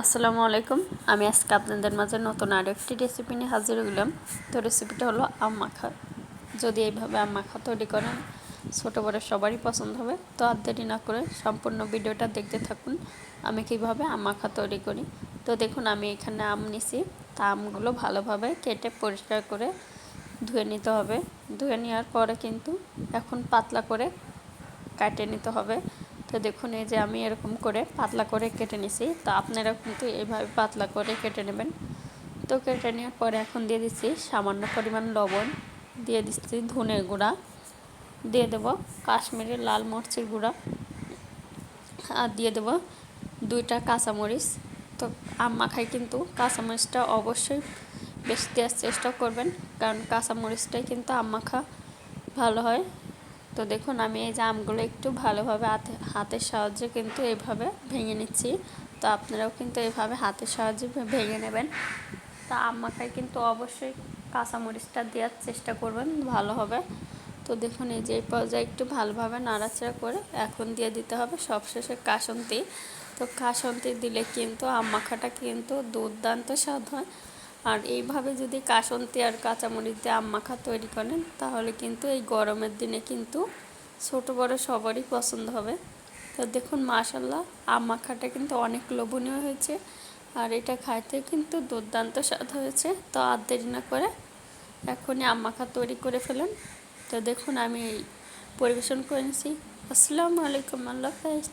আসসালামু আলাইকুম। আমি আজকে আপনাদের মাঝে নতুন আরও একটি রেসিপি নিয়ে হাজির হলাম তো রেসিপিটা হলো আম মাখা। যদি এইভাবে আম মাখা তৈরি করেন, ছোটো বড়ো সবারই পছন্দ হবে। তো আর দেরি না করে সম্পূর্ণ ভিডিওটা দেখতে থাকুন, আমি কীভাবে আম মাখা তৈরি করি। তো দেখুন, আমি এখানে আম নিছি। তা আমগুলো ভালোভাবে কেটে পরিষ্কার করে ধুয়ে নিতে হবে। ধুয়ে নেওয়ার পরে কিন্তু এখন পাতলা করে কাটে নিতে হবে। তো দেখুন, এই যে আমি এরকম করে পাতলা করে কেটে নিছি। তো আপনারা কিন্তু এইভাবে পাতলা করে কেটে নেবেন। তো কেটে নেওয়ার পরে এখন দিয়ে দিচ্ছি সামান্য পরিমাণ লবণ। দিয়ে দিচ্ছি ধনের গুঁড়া। দিয়ে দেব কাশ্মীরি লাল মরিচের গুঁড়া। আর দিয়ে দেব দুইটা কাঁচামরিচ। তো আম মাখায় কিন্তু কাঁচামরিচটা অবশ্যই বেশি দেওয়ার চেষ্টা করবেন। কারণ কাঁচামরিচটাই কিন্তু আম মাখা ভালো হয়। তো দেখুন, আমি এই যে আমগুলো একটু ভালোভাবে হাতে, হাতের সাহায্যে কিন্তু এইভাবে ভেঙে নিচ্ছি। তো আপনারাও কিন্তু এইভাবে হাতের সাহায্যে ভেঙে নেবেন। তা আম মাখায় কিন্তু অবশ্যই কাঁচামরিচটা দেওয়ার চেষ্টা করবেন, ভালো হবে। তো দেখুন, এই যে এই পর্যায়ে একটু ভালোভাবে নাড়াচাড়া করে এখন দিয়ে দিতে হবে সবশেষে কাসন্তি। তো কাসন্তি দিলে কিন্তু আম মাখাটা কিন্তু দুর্দান্ত স্বাদ হয়। আর এইভাবে যদি কাসন্তি আর কাঁচামরিচ দিয়ে আম মাখা তৈরি করেন, তাহলে কিন্তু এই গরমের দিনে কিন্তু ছোট বড় সবারই পছন্দ হবে। তো দেখুন, মাশাল্লাহ, আম মাখাটা কিন্তু অনেক লোভনীয় হয়েছে। আর এটা খাইতে কিন্তু দুর্দান্ত স্বাদ হয়েছে। তো আর দেরি না করে এখনই আম মাখা তৈরি করে ফেলুন। তো দেখুন, আমি পরিবেশন করে নিছি আসসালামু আলাইকুম, আল্লাহ হাফেজ।